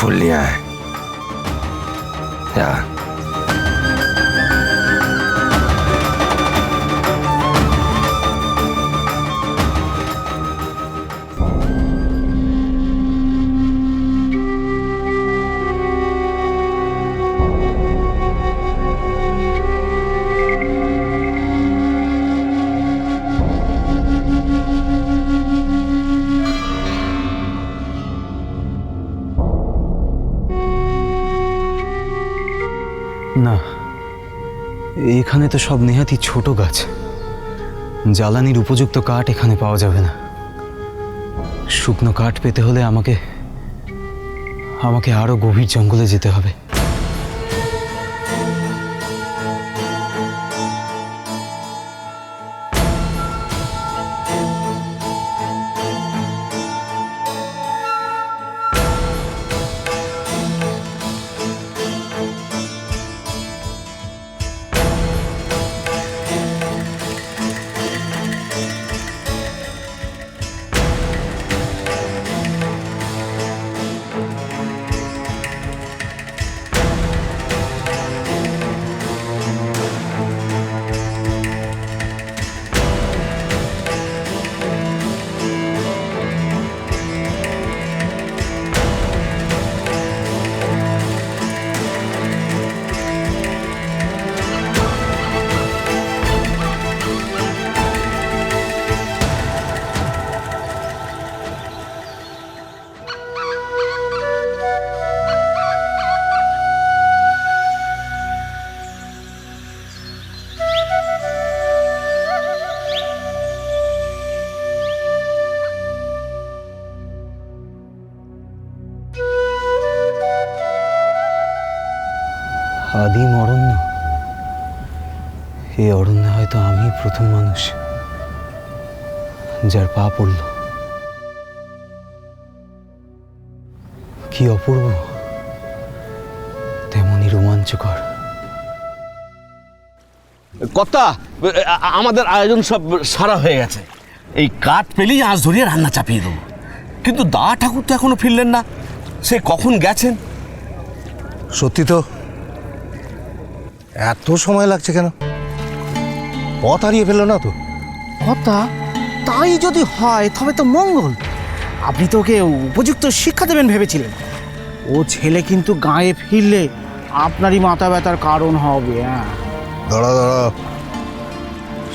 फूल लिया है। यार। না, এখানে তো সব নেহাতি ছোট গাছ। জ্বালানির উপযুক্ত কাঠ এখানে পাওয়া যাবে না। শুকনো কাঠ পেতে হলে আমাকে আমাকে আরও গভীর জঙ্গলে যেতে হবে। আমি প্রথম মানুষ যার পা পড়ল। কি অপূর্ব তেমনই রোমাঞ্চকর। কর্তা আমাদের আয়োজন সব সারা হয়ে গেছে। এই কাঠ পেলেই আঁচ ধরিয়ে রান্না চাপিয়ে দেবো। কিন্তু দা ঠাকুর তো এখনও ফিরলেন না। সে কখন গেছেন? সত্যি তো এত সময় লাগছে কেন? পথ হারিয়ে ফেলল না তো? কথা তাই যদি হয় তবে তো মঙ্গল। আপনি তো ওকে উপযুক্ত শিক্ষা দেবেন ভেবেছিলেন। ও ছেলে কিন্তু গায়ে ফিরলে আপনারই মাথা ব্যথার কারণ হবে হ্যাঁ। দাঁড়া দাঁড়া।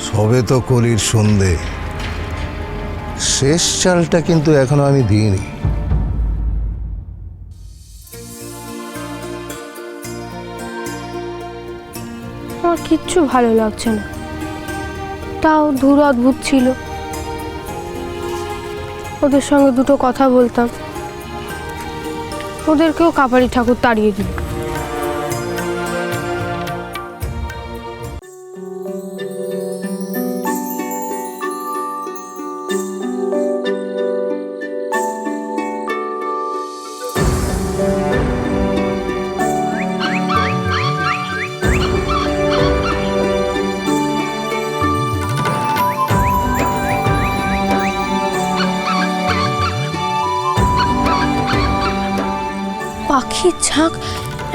সবে তো কলির সন্ধে। শেষ চালটা কিন্তু এখনও আমি দিইনি। আমার কিচ্ছু ভালো লাগছে না। তাও ধুর অদ্ভুত ছিল। ওদের সঙ্গে দুটো কথা বলতাম। ওদেরকেও কাপারি ঠাকুর তাড়িয়ে দিল পাখির ঝাঁক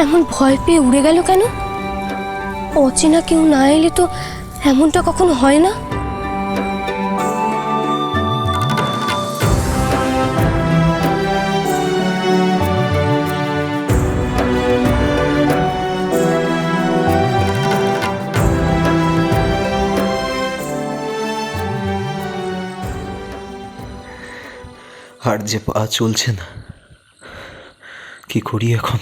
এমন ভয় পেয়ে উড়ে গেল কেন? অচেনা কেউ না এলে তো এমনটা কখনো হয় না? আর যে পা চলছে না। কি করি এখন?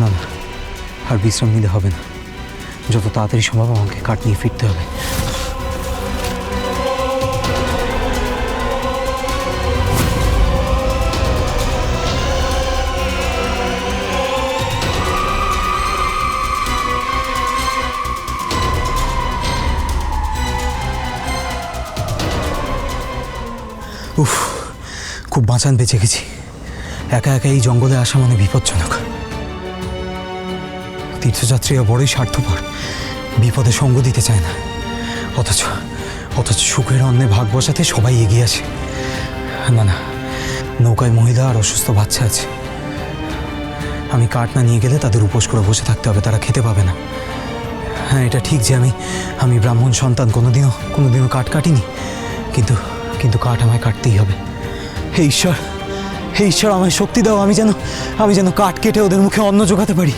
না না আর বিশ্রাম নিতে হবে না। যত তাড়াতাড়ি সম্ভব আমাকে কাঠ নিয়ে ফিরতে হবে। উফ, খুব বাঁচান বেঁচে গেছি। একা একা এই জঙ্গলে আসা মানে বিপজ্জনক। তীর্থযাত্রীরা বড়ই স্বার্থপর। বিপদে সঙ্গ দিতে চায় না। অথচ অথচ সুখের অন্নে ভাগ বসাতে সবাই এগিয়ে আসে না না, নৌকায় মহিলা আর অসুস্থ বাচ্চা আছে। আমি কাঠ না নিয়ে গেলে তাদের উপোস করে বসে থাকতে হবে, তারা খেতে পাবে না। হ্যাঁ এটা ঠিক যে আমি আমি ব্রাহ্মণ সন্তান, কোনোদিনও কোনোদিনও কাঠ কাটিনি। কিন্তু কিন্তু কাঠ আমায় কাটতেই হবে। হে ঈশ্বর হে ঈশ্বর, আমায় শক্তি দাও, আমি যেন আমি যেন কাঠ কেটে ওদের মুখে অন্ন জোগাতে পারি।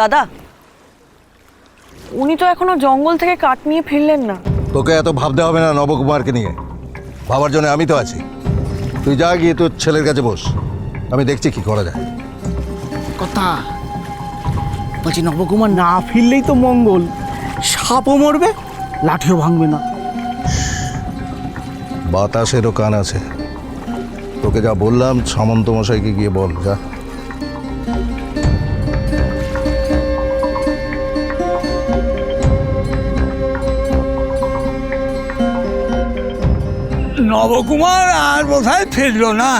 দাদা উনি তো এখনও জঙ্গল থেকে কাঠ নিয়ে ফিরলেন না। তোকে এত ভাবতে হবে না নবকুমারকে নিয়ে। ভাবার জন্য আমি তো আছি। তুই যা গিয়ে তোর ছেলের কাছে বস। আমি দেখছি কি করা যায়। কথা। বলছি নবকুমার না ফিরলেই তো মঙ্গল। সাপও মরবে লাঠিও ভাঙবে না। বাতাসেরও কান আছে। তোকে যা বললাম সামন্ত মশাইকে গিয়ে বল যা। নবকুমার আর বোধহয় ফিরল না।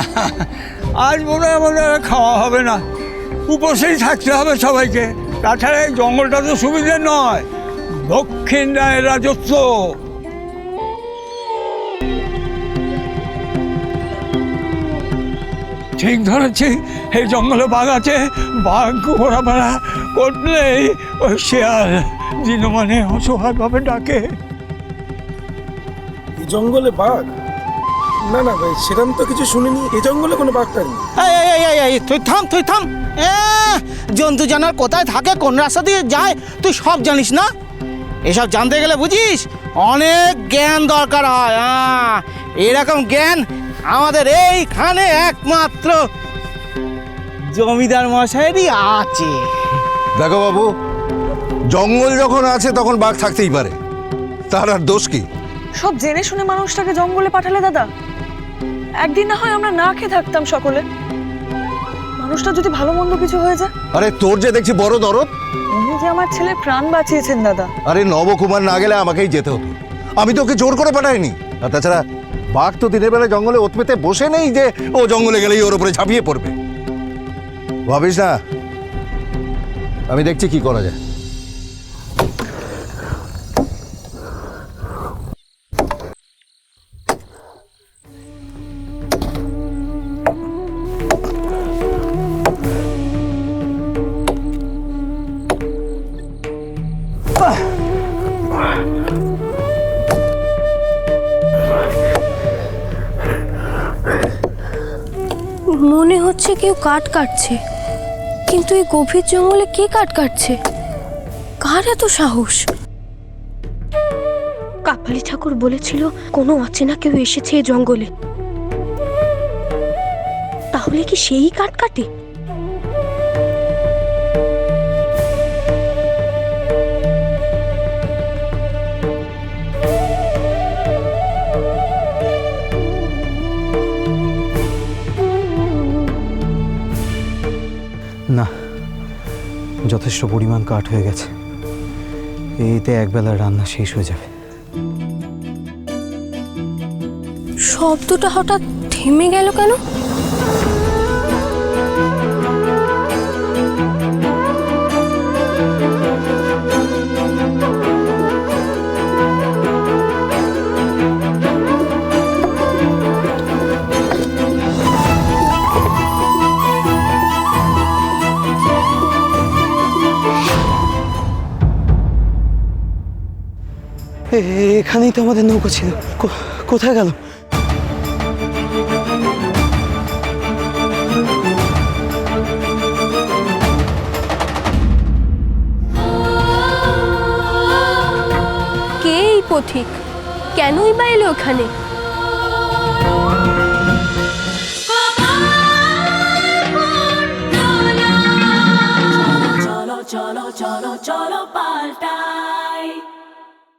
আজ বোধহয় আমাদের খাওয়া হবে না। উপসেই থাকতে হবে সবাইকে। তাছাড়া এই জঙ্গলটা তো সুবিধে নয়। দক্ষিণ রায়ের রাজত্ব। ঠিক ধরেছি, এই জঙ্গলে বাঘ আছে। বাঘ ঘোরাফেরা করলেই ওই শেয়াল দিনমানে অসহায়ভাবে ডাকে। জঙ্গলে বাঘ? না না ভাই সেরকম তো কিছু শুনিনি। এই জঙ্গলে কোনো বাঘ নেই। এই এই এই এই তুই থাম তুই থাম। এ, জন্তু জানোয়ার কোথায় থাকে কোন রাস্তা দিয়ে যায় তুই সব জানিস না? এসব জানতে গেলে বুঝিস অনেক জ্ঞান দরকার হয় আহ, এরকম জ্ঞান আমাদের এইখানে একমাত্র জমিদার মশাইরই আছে। দেখো বাবু জঙ্গল যখন আছে তখন বাঘ থাকতেই পারে। তার আর দোষ কি? সব জেনে শুনে মানুষটাকে জঙ্গলে পাঠালে দাদা। একদিন না হয় আমরা না খেয়ে থাকতাম সকলে। মানুষটা যদি ভালো মন্দ কিছু হয়ে যায়? আরে তোর যে দেখছি বড় দরদ। উনি যে আমার ছেলে প্রাণ বাঁচিয়েছেন দাদা। আরে নবকুমার না গেলে আমাকেই যেতে হতো। আমি তো ওকে জোর করে পাঠাইনি। আর তাছাড়া বাঘ তো দিনের বেলা জঙ্গলে ওত পেতে বসে নেই যে ও জঙ্গলে গেলেই ওর উপরে ঝাঁপিয়ে পড়বে। ভাবিস না? আমি দেখছি কি করা যায়। মনে হচ্ছে কেউ কাঠ কাটছে। কিন্তু এই গভীর জঙ্গলে কে কাঠ কাটছে? কার এত সাহস? কাপালি ঠাকুর বলেছিল, কোনো অচেনা কেউ এসেছে এই জঙ্গলে। তাহলে কি সেই কাঠ কাটে? যথেষ্ট পরিমাণ কাঠ হয়ে গেছে। এতে একবেলার রান্না শেষ হয়ে যাবে। শব্দটা হঠাৎ থেমে গেল কেন? এখানেই তো আমাদের নৌকা ছিল। কোথায় গেল? পথিক? কেনই বা এলো ওখানে চলো চলো চলো পাল্টা।